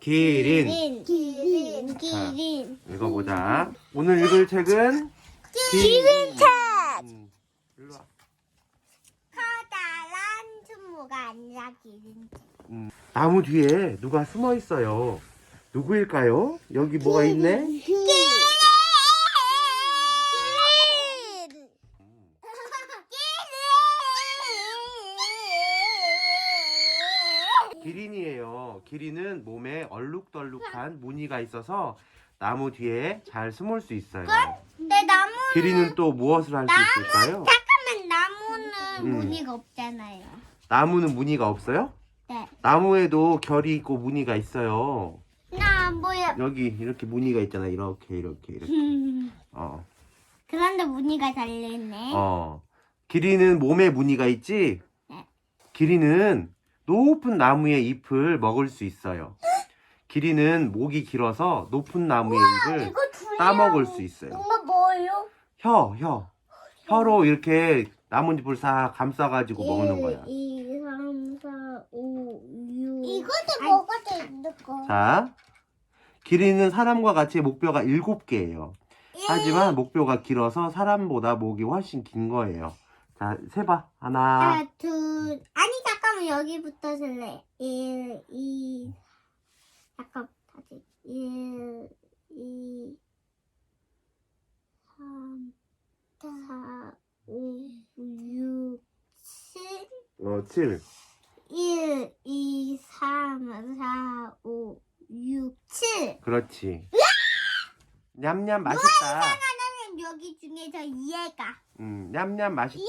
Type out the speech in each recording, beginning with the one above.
기린. 기린, 기린. 읽어보자. 오늘 읽을 책은 기린 책. 음, 일로 와. 커다란 충무가 아니라 기린책. 음, 나무 뒤에 누가 숨어 있어요. 누구일까요? 여기 뭐가 있네? 기린. 기린이에요. 기린은 몸에 얼룩덜룩한 무늬가 있어서 나무 뒤에 잘 숨을 수 있어요. 내 나무 기린은 또 무엇을 할 수 있을까요? 잠깐만 나무는 음. 무늬가 없잖아요. 나무는 무늬가 없어요? 네. 나무에도 결이 있고 무늬가 있어요. 나 안 보여. 여기 이렇게 무늬가 있잖아. 이렇게 이렇게 이렇게. 어. 그런데 무늬가 달려있네. 어. 기린은 몸에 무늬가 있지? 네. 기린은 높은 나무의 잎을 먹을 수 있어요. 기린은 목이 길어서 높은 나무의 잎을 따먹을 수 있어요. 이거 뭐예요? 혀, 혀. 혀로 이렇게 나뭇잎을 싹 감싸가지고 먹는 거야. 2, 3, 4, 5, 6. 이것도 먹어도 있는 거. 자, 기린은 사람과 같이 목뼈가 일곱 개예요. 하지만 목뼈가 길어서 사람보다 목이 훨씬 긴 거예요. 자, 세봐. 하나, 하나, 둘. 아니, 잠깐만, 여기부터 쓸래. 1, 2. 잠깐, 다시. 1, 2, 3, 4, 5, 6, 7. 어, 칠. 1, 2, 3, 4, 5, 6, 7. 그렇지. 냠냠 맛있다. 하나는 여기 중에서 얘가. 음, 냠냠 맛있다.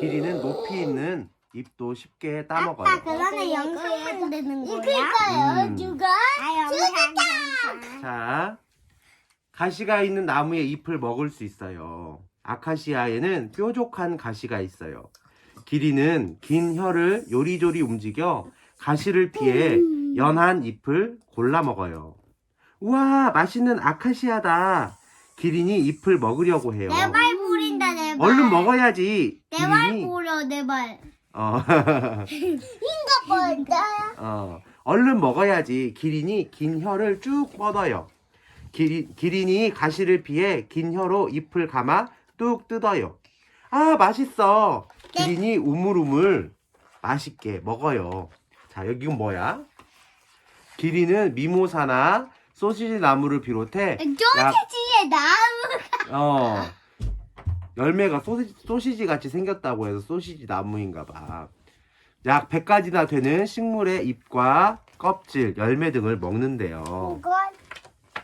기린은 높이 있는 잎도 쉽게 아빠, 따먹어요. 그러면 영상 만드는 거야? 음. 누가? 아, 영상. 자, 가시가 있는 나무의 잎을 먹을 수 있어요. 아카시아에는 뾰족한 가시가 있어요. 기린은 긴 혀를 요리조리 움직여 가시를 피해 연한 잎을 골라 먹어요. 우와, 맛있는 아카시아다. 기린이 잎을 먹으려고 해요. 내발 부린다, 내 발. 얼른 먹어야지. 내 발 기린이. 부려, 내 발. 어. 이거 뭔데? 어, 얼른 먹어야지. 기린이 긴 혀를 쭉 뻗어요. 기린, 기린이 가시를 피해 긴 혀로 잎을 감아 뚝 뜯어요. 아, 맛있어. 기린이 우물우물 맛있게 먹어요. 자, 여기 는 뭐야? 기린은 미모사나 소시지 나무를 비롯해 약, 소시지에 나무. 어, 열매가 소시지, 소시지 같이 생겼다고 해서 소시지 나무인가 봐. 약 100가지나 되는 식물의 잎과 껍질, 열매 등을 먹는데요. 이건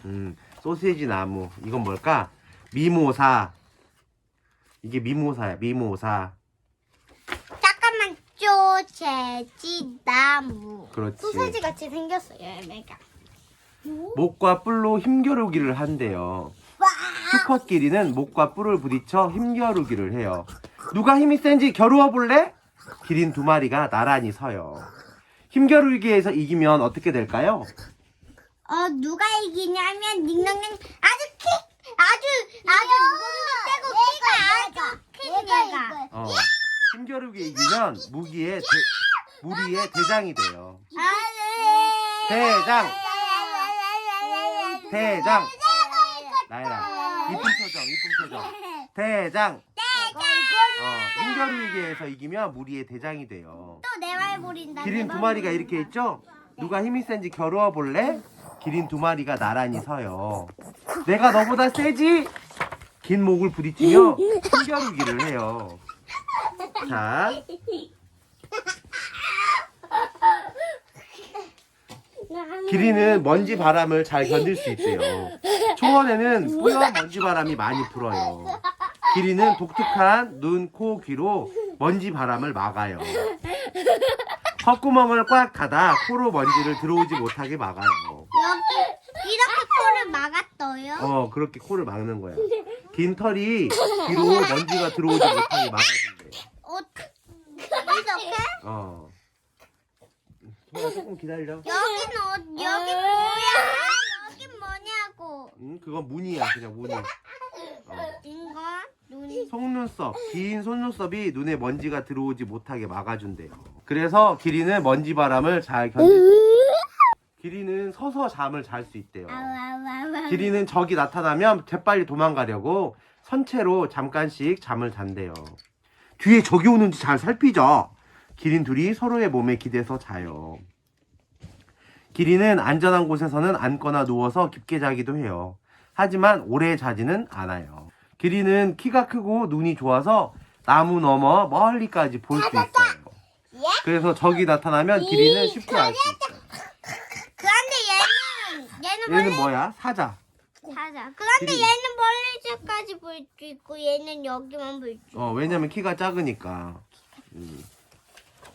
음, 소시지 나무. 이건 뭘까? 미모사. 이게 미모사야, 미모사. 잠깐만, 소세지 나무. 그렇지. 소세지 같이 생겼어요, 열매가. 목과 뿔로 힘겨루기를 한대요. 수컷끼리는 목과 뿔을 부딪혀 힘겨루기를 해요. 누가 힘이 센지 겨루어 볼래? 기린 두 마리가 나란히 서요. 힘겨루기에서 이기면 어떻게 될까요? 어, 누가 이기냐면, 닝닝닝, 아주 키, 아주, 아주 무게가 세고 키가 아주 큰 얘가. 어, 힘겨루기에 이기면 무기의 대, 무리의 대장이 돼요. 대장! 대장! 나이라, 이쁜 표정, 이쁜 표정. 대장! 어, 힘겨루기에서 이기면 무리의 대장이 돼요. 또 내 말 부린다. 기린 두 마리가 이렇게 있죠? 누가 힘이 센지 겨루어 볼래? 기린 두 마리가 나란히 서요. 내가 너보다 세지? 긴 목을 부딪히며 힘겨루기를 해요. 자, 기린은 먼지 바람을 잘 견딜 수 있대요. 초원에는 뿌연 먼지 바람이 많이 불어요. 기린은 독특한 눈, 코, 귀로 먼지 바람을 막아요. 콧구멍을 꽉 닫아 코로 먼지를 들어오지 못하게 막아요. 여기 이렇게 코를 막았어요. 어, 그렇게 코를 막는 거야. 긴 털이 귀로 먼지가 들어오지 못하게 막아준대. 어, 이렇게? 어. 소아 조금 기다려. 여기는 어, 여기 뭐야? 여기 뭐냐고. 응, 그건 무늬야, 그냥 무늬. 어. 이거 눈. 속눈썹, 긴 속눈썹이 눈에 먼지가 들어오지 못하게 막아준대요. 그래서 기린은 먼지 바람을 잘 견딜 수 서서 잠을 잘 수 있대요. 아와와와. 기린은 적이 나타나면 재빨리 도망가려고 선체로 잠깐씩 잠을 잔대요. 뒤에 적이 오는지 잘 살피자. 기린 둘이 서로의 몸에 기대서 자요. 기린은 안전한 곳에서는 앉거나 누워서 깊게 자기도 해요. 하지만 오래 자지는 않아요. 기린은 키가 크고 눈이 좋아서 나무 너머 멀리까지 볼 수 있어요. 그래서 적이 나타나면 기린은 쉽게 알 수 있어요. 그런데 얘는 얘는 얘는 뭐야? 사자. 사자. 그런데 기린. 얘는 멀리서까지 볼 수 있고 얘는 여기만 볼 수. 어, 왜냐면 키가 작으니까. 음.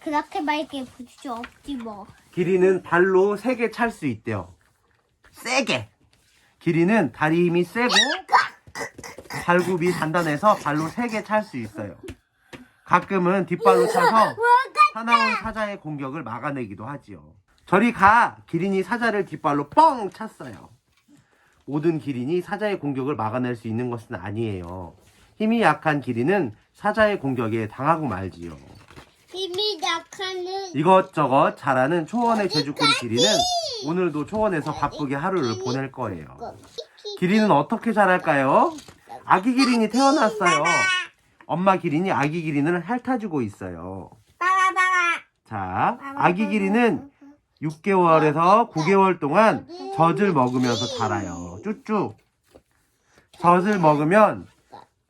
그렇게 밝게 볼수 없지 뭐. 기린은 발로 세게 찰 수 있대요. 세게. 기린은 다리 힘이 세고 발굽이 단단해서 발로 세게 찰 수 있어요. 가끔은 뒷발로 차서 사나운 사자의 공격을 막아내기도 하지요. 저리 가! 기린이 사자를 뒷발로 뻥 찼어요. 모든 기린이 사자의 공격을 막아낼 수 있는 것은 아니에요. 힘이 약한 기린은 사자의 공격에 당하고 말지요. 이것저것 잘하는 초원의 제주꾼 기린은 오늘도 초원에서 바쁘게 하루를 보낼 거예요. 기린은 어떻게 자랄까요? 아기 기린이 태어났어요. 엄마 기린이 아기 기린을 핥아주고 있어요. 자, 아기 기린은 6개월에서 9개월 동안 젖을 먹으면서 자라요. 쭈쭈. 젖을 먹으면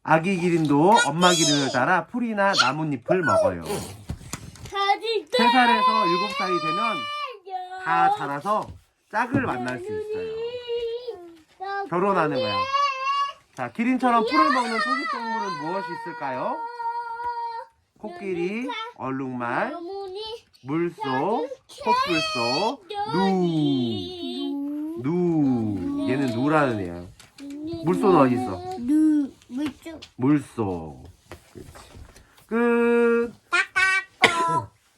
아기 기린도 엄마 기린을 따라 풀이나 나뭇잎을 먹어요. 사진 3살에서 7살이 되면 다 자라서 짝을 만날 수 있어요. 결혼하는 거야. 자, 기린처럼 풀을 먹는 초식 동물은 무엇이 있을까요? 코끼리, 얼룩말, 물소, 코뿔소, 누. 누. 얘는 누라는 애야. 물소는 어디 있어? 누 물쭉 물소. 그렇지. 끝.